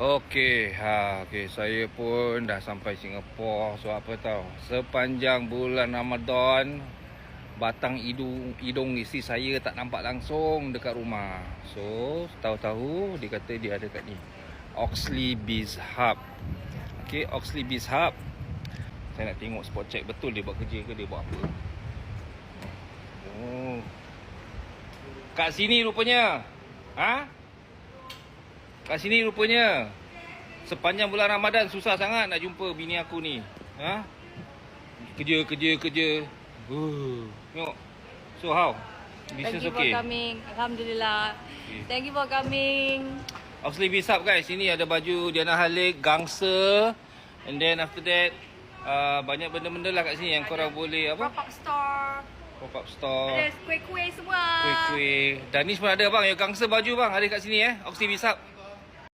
Okey, ha, okey saya pun dah sampai Singapura. So apa tahu, sepanjang bulan Ramadan batang hidung hidung isteri saya tak nampak langsung dekat rumah. So, tahu-tahu dia kata dia ada kat ni. Oxley Biz Hub. Okey, Oxley Biz Hub. Saya nak tengok spot check betul dia buat kerja ke dia buat apa. Oh. Kat sini rupanya. Ha? Kat sini rupanya. Sepanjang bulan Ramadan susah sangat nak jumpa bini aku ni. Ha? Kerja, kerja, kerja. Uh, tengok. So how? Thank Business you for okay? coming. Alhamdulillah. Okay. Thank you for coming. Oxley Bisap guys. Sini ada baju Diana Halik, gangster. And then after that, uh, banyak benda-benda lah kat sini yang korang boleh apa? Pop-up store. Pop-up store. Ada kuih-kuih semua. Kuih-kuih. Dan ni semua ada bang. Yang gangster baju bang. Ada kat sini eh. Oxley Bisap.